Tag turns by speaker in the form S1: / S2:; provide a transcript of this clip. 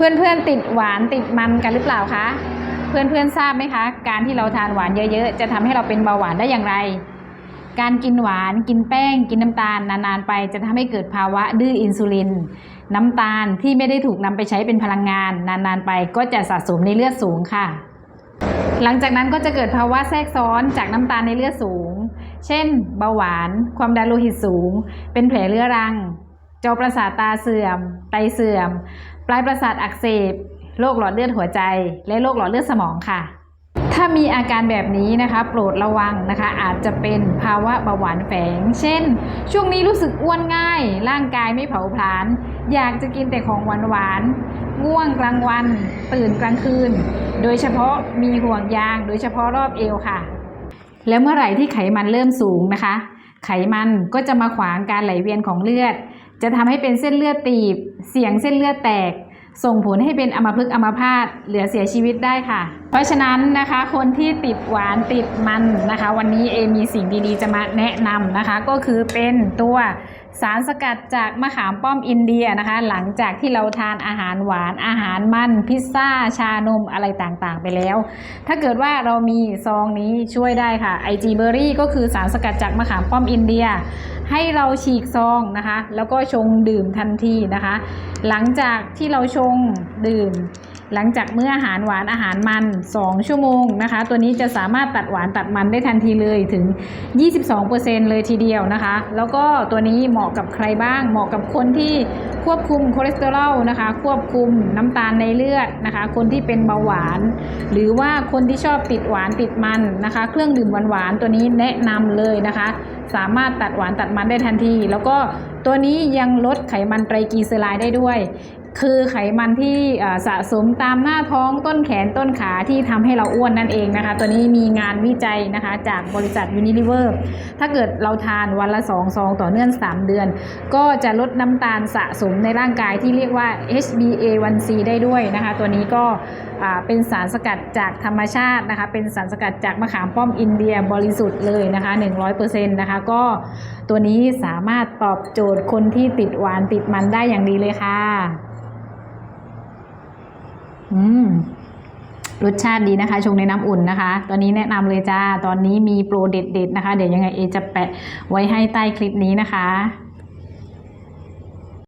S1: เพื่อนๆติดหวานติดมันกันหรือเปล่าคะเพื่อนๆทราบไหมคะ การที่เราทานหวานเยอะๆ จะทำให้เราเป็นเบาหวานได้อย่างไร การกินหวานกินแป้ง กินน้ำตาลนานๆไป จะทำให้เกิดภาวะดื้ออินซูลิน น้ำตาลที่ไม่ได้ถูกนำไปใช้เป็นพลังงาน นานๆไปก็จะสะสมในเลือดสูงค่ะ หลังจากนั้นก็จะเกิดภาวะแทรกซ้อนจากน้ำตาลในเลือดสูง เช่น เบาหวาน ความดันโลหิตสูง เป็นแผลเรื้อรังจอประสาทตาเสื่อม ไตเสื่อม ปลายประสาทอักเสบโรคหลอดเลือดหัวใจ และโรคหลอดเลือดสมองค่ะ ถ้ามีอาการแบบนี้นะคะ โปรดระวังนะคะ อาจจะเป็นภาวะเบาหวานแฝง เช่น ช่วงนี้รู้สึกอ้วนง่าย ร่างกายไม่เผาผลาญอยากจะกินแต่ของหวานหวานง่วงกลางวัน ตื่นกลางคืน โดยเฉพาะมีห่วงยาง โดยเฉพาะรอบเอวค่ะ แล้วเมื่อไหร่ที่ไขมันเริ่มสูงนะคะ ไขมันก็จะมาขวางการไหลเวียนของเลือด จะทำให้เป็นเส้นเลือดตีบ เสี่ยงเส้นเลือดแตก ส่งผลให้เป็นอัมพฤกษ์อัมพาตเหลือเสียชีวิตได้ค่ะ เพราะฉะนั้นนะคะคนที่ติดหวานติดมันนะคะ วันนี้เอมีสิ่งดีๆ จะมาแนะนำนะคะ ก็คือเป็นตัว สารสกัดจากมะขามป้อมอินเดียนะคะ หลังจากที่เราทานอาหารหวานอาหารมันพิซซ่า ชานมอะไรต่างๆ ไปแล้ว ถ้าเกิดว่าเรามีซองนี้ช่วยได้ค่ะไอจีเบอรี่ก็คือสารสกัดจากมะขามป้อมอินเดีย ให้เราฉีกซองนะคะ แล้วก็ชงดื่มทันทีนะคะ หลังจากที่เราชงดื่ม หลังจากเมื้ออาหารหวานอาหารมัน 2 ชั่วโมงนะคะ ตัวนี้จะสามารถตัดหวานตัดมันได้ทันทีเลยถึง 22%เลยทีเดียวนะคะ แล้วก็ตัวนี้เหมาะกับใครบ้าง เหมาะกับคนที่ควบคุมคอเลสเตอรอลนะคะ ควบคุมน้ำตาลในเลือดนะคะ คนที่เป็นเบาหวาน หรือว่าคนที่ชอบติดหวานติดมันนะคะ เครื่องดื่มหวานๆตัวนี้แนะนำเลยนะคะ สามารถตัดหวานตัดมันได้ทันที แล้วก็ตัวนี้ยังลดไขมันไตรกลีเซอไรด์ได้ด้วย คือไขมันที่สะสมตามหน้าท้องต้นแขนต้นขาที่ทำให้เราอ้วนนั่นเองนะคะ ตัวนี้มีงานวิจัยนะคะจากบริษัท Unilever ถ้าเกิดเราทานวันละ2ซองต่อเนื่อง 3 เดือน ก็จะลดน้ำตาลสะสมในร่างกายที่เรียกว่า HbA1c ได้ด้วยนะคะ ตัวนี้ก็เป็นสารสกัดจากธรรมชาตินะคะ เป็นสารสกัดจากมะขามป้อมอินเดียบริสุทธิ์เลยนะคะ 100%นะคะ ก็ตัวนี้สามารถตอบโจทย์คนที่ติดหวานติดมันได้อย่างดีเลยค่ะ อืมรสชาติดีนะคะ ชงในน้ำอุ่นนะคะ ตอนนี้แนะนำเลยจ้า ตอนนี้มีโปรเด็ดๆนะคะ เดี๋ยวยังไงเอจะแปะไว้ให้ใต้คลิปนี้นะคะ